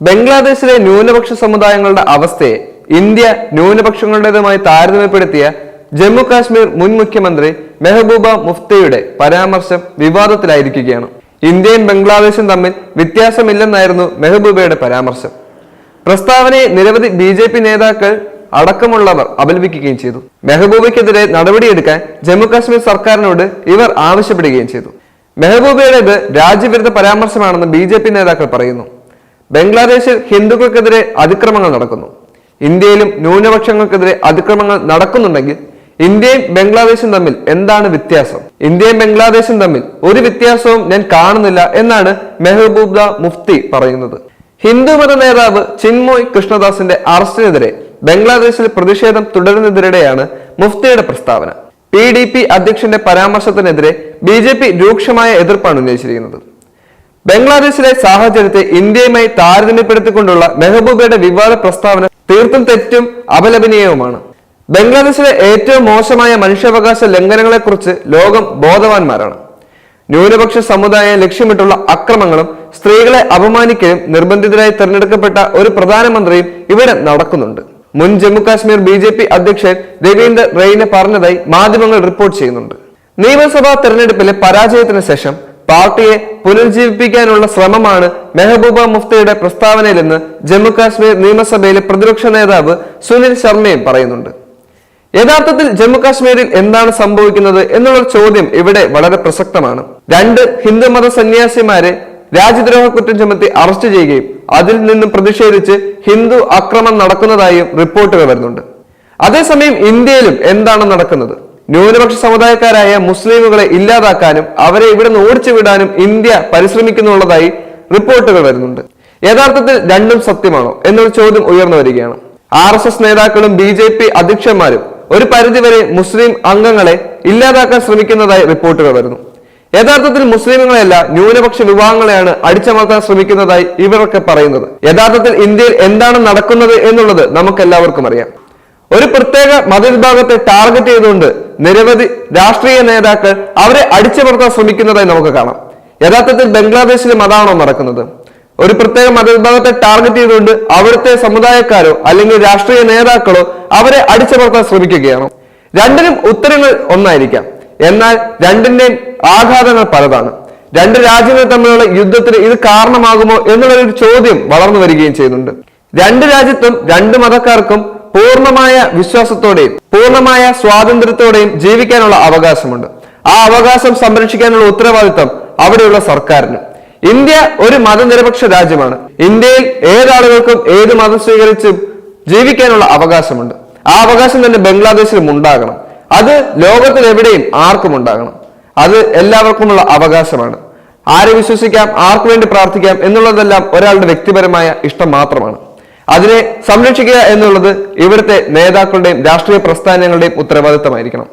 ബംഗ്ലാദേശിലെ ന്യൂനപക്ഷ സമുദായങ്ങളുടെ അവസ്ഥയെ ഇന്ത്യ ന്യൂനപക്ഷങ്ങളുടേതുമായി താരതമ്യപ്പെടുത്തിയ ജമ്മു കാശ്മീർ മുൻ മുഖ്യമന്ത്രി മെഹബൂബ മുഫ്തയുടെ പരാമർശം വിവാദത്തിലായിരിക്കുകയാണ്. ഇന്ത്യയും ബംഗ്ലാദേശും തമ്മിൽ വ്യത്യാസമില്ലെന്നായിരുന്നു മെഹബൂബയുടെ പരാമർശം. പ്രസ്താവനയെ നിരവധി ബി ജെ പി നേതാക്കൾ അടക്കമുള്ളവർ അപലപിക്കുകയും ചെയ്തു. മെഹബൂബയ്ക്കെതിരെ നടപടിയെടുക്കാൻ ജമ്മു കാശ്മീർ സർക്കാരിനോട് ഇവർ ആവശ്യപ്പെടുകയും ചെയ്തു. മെഹബൂബയുടേത് രാജ്യവിരുദ്ധ പരാമർശമാണെന്ന് ബി നേതാക്കൾ പറയുന്നു. ബംഗ്ലാദേശിൽ ഹിന്ദുക്കൾക്കെതിരെ അതിക്രമങ്ങൾ നടക്കുന്നു. ഇന്ത്യയിലും ന്യൂനപക്ഷങ്ങൾക്കെതിരെ അതിക്രമങ്ങൾ നടക്കുന്നുണ്ടെങ്കിൽ ഇന്ത്യയും ബംഗ്ലാദേശും തമ്മിൽ എന്താണ് വ്യത്യാസം? ഇന്ത്യയും ബംഗ്ലാദേശും തമ്മിൽ ഒരു വ്യത്യാസവും ഞാൻ കാണുന്നില്ല എന്നാണ് മെഹബൂബ മുഫ്തി പറയുന്നത്. ഹിന്ദു മത നേതാവ് ചിന്മോയ് കൃഷ്ണദാസിന്റെ അറസ്റ്റിനെതിരെ ബംഗ്ലാദേശിൽ പ്രതിഷേധം തുടരുന്നതിനിടെയാണ് മുഫ്തിയുടെ പ്രസ്താവന. പി ഡി പി അധ്യക്ഷന്റെ പരാമർശത്തിനെതിരെ ബി ജെ പി രൂക്ഷമായ എതിർപ്പാണ് ഉന്നയിച്ചിരിക്കുന്നത്. ബംഗ്ലാദേശിലെ സാഹചര്യത്തെ ഇന്ത്യയുമായി താരതമ്യപ്പെടുത്തിക്കൊണ്ടുള്ള മെഹബൂബയുടെ വിവാദ പ്രസ്താവന തീർത്തും തെറ്റും അപലപനീയവുമാണ്. ബംഗ്ലാദേശിലെ ഏറ്റവും മോശമായ മനുഷ്യാവകാശ ലംഘനങ്ങളെക്കുറിച്ച് ലോകം ബോധവാന്മാരാണ്. ന്യൂനപക്ഷ സമുദായം ലക്ഷ്യമിട്ടുള്ള അക്രമങ്ങളും സ്ത്രീകളെ അപമാനിക്കലും നിർബന്ധിതരായി തെരഞ്ഞെടുക്കപ്പെട്ട ഒരു പ്രധാനമന്ത്രിയും ഇവിടെ നടക്കുന്നുണ്ട്. മുൻ Jammu Kashmir B J P അധ്യക്ഷൻ രവീന്ദ്ര റെയ്ന പറഞ്ഞതായി മാധ്യമങ്ങൾ റിപ്പോർട്ട് ചെയ്യുന്നുണ്ട്. നിയമസഭാ തെരഞ്ഞെടുപ്പിലെ പരാജയത്തിന് ശേഷം പാർട്ടിയെ പുനരുജ്ജീവിപ്പിക്കാനുള്ള ശ്രമമാണ് മെഹബൂബ മുഫ്തിയുടെ പ്രസ്താവനയിലെന്ന് ജമ്മു കാശ്മീർ നിയമസഭയിലെ പ്രതിപക്ഷ നേതാവ് സുനിൽ ശർമ്മയും പറയുന്നുണ്ട്. യഥാർത്ഥത്തിൽ ജമ്മു കാശ്മീരിൽ എന്താണ് സംഭവിക്കുന്നത് എന്നുള്ള ചോദ്യം ഇവിടെ വളരെ പ്രസക്തമാണ്. രണ്ട് ഹിന്ദുമത സന്യാസിമാരെ രാജ്യദ്രോഹ കുറ്റം ചുമത്തി അറസ്റ്റ് ചെയ്യുകയും അതിൽ നിന്നും പ്രതിഷേധിച്ച് ഹിന്ദു അക്രമം നടക്കുന്നതായും റിപ്പോർട്ടുകൾ വരുന്നുണ്ട്. അതേസമയം ഇന്ത്യയിലും എന്താണ് നടക്കുന്നത്? ന്യൂനപക്ഷ സമുദായക്കാരായ മുസ്ലിമുകളെ ഇല്ലാതാക്കാനും അവരെ ഇവിടെ നിന്ന് ഓടിച്ചു വിടാനും ഇന്ത്യ പരിശ്രമിക്കുന്നുള്ളതായി റിപ്പോർട്ടുകൾ വരുന്നുണ്ട്. യഥാർത്ഥത്തിൽ രണ്ടും സത്യമാണോ എന്നൊരു ചോദ്യം ഉയർന്നു വരികയാണ്. ആർ എസ് എസ് നേതാക്കളും ബി ജെ പി അധ്യക്ഷന്മാരും ഒരു പരിധിവരെ മുസ്ലിം അംഗങ്ങളെ ഇല്ലാതാക്കാൻ ശ്രമിക്കുന്നതായി റിപ്പോർട്ടുകൾ വരുന്നു. യഥാർത്ഥത്തിൽ മുസ്ലിമുകളെയല്ല ന്യൂനപക്ഷ വിഭാഗങ്ങളെയാണ് അടിച്ചമർത്താൻ ശ്രമിക്കുന്നതായി ഇവരൊക്കെ പറയുന്നത്. യഥാർത്ഥത്തിൽ ഇന്ത്യയിൽ എന്താണ് നടക്കുന്നത് എന്നുള്ളത് നമുക്ക് എല്ലാവർക്കും അറിയാം. ഒരു പ്രത്യേക മതവിഭാഗത്തെ ടാർഗറ്റ് ചെയ്തുകൊണ്ട് നിരവധി രാഷ്ട്രീയ നേതാക്കൾ അവരെ അടിച്ചമർത്താൻ ശ്രമിക്കുന്നതായി നമുക്ക് കാണാം. യഥാർത്ഥത്തിൽ ബംഗ്ലാദേശിലും അതാണോ നടക്കുന്നത്? ഒരു പ്രത്യേക മതവിഭാഗത്തെ ടാർഗറ്റ് ചെയ്തുകൊണ്ട് അവിടുത്തെ സമുദായക്കാരോ അല്ലെങ്കിൽ രാഷ്ട്രീയ നേതാക്കളോ അവരെ അടിച്ചമർത്താൻ ശ്രമിക്കുകയാണ്? രണ്ടിനും ഉത്തരങ്ങൾ ഒന്നായിരിക്കാം. എന്നാൽ രണ്ടിന്റെയും ആഘാതങ്ങൾ പലതാണ്. രണ്ട് രാജ്യങ്ങൾ തമ്മിലുള്ള യുദ്ധത്തിന് ഇത് കാരണമാകുമോ എന്നുള്ള ഒരു ചോദ്യം വളർന്നു വരികയും ചെയ്യുന്നുണ്ട്. രണ്ട് രാജ്യത്തും രണ്ട് മതക്കാർക്കും പൂർണമായ വിശ്വാസത്തോടെയും പൂർണമായ സ്വാതന്ത്ര്യത്തോടെയും ജീവിക്കാനുള്ള അവകാശമുണ്ട്. ആ അവകാശം സംരക്ഷിക്കാനുള്ള ഉത്തരവാദിത്തം അവിടെയുള്ള സർക്കാരിന്. ഇന്ത്യ ഒരു മതനിരപക്ഷ രാജ്യമാണ്. ഇന്ത്യയിൽ ഏതാളുകൾക്കും ഏത് മതം സ്വീകരിച്ചും ജീവിക്കാനുള്ള അവകാശമുണ്ട്. ആ അവകാശം തന്നെ ബംഗ്ലാദേശിലും ഉണ്ടാകണം. അത് ലോകത്തിൽ എവിടെയും ആർക്കും ഉണ്ടാകണം. അത് എല്ലാവർക്കുമുള്ള അവകാശമാണ്. ആരെ വിശ്വസിക്കാം ആർക്കു വേണ്ടി പ്രാർത്ഥിക്കാം എന്നുള്ളതെല്ലാം ഒരാളുടെ വ്യക്തിപരമായ ഇഷ്ടം മാത്രമാണ്. അതിനെ സംരക്ഷിക്കുക എന്നുള്ളത് ഇവിടുത്തെ നേതാക്കളുടെയും രാഷ്ട്രീയ പ്രസ്ഥാനങ്ങളുടെയും ഉത്തരവാദിത്തമായിരിക്കണം.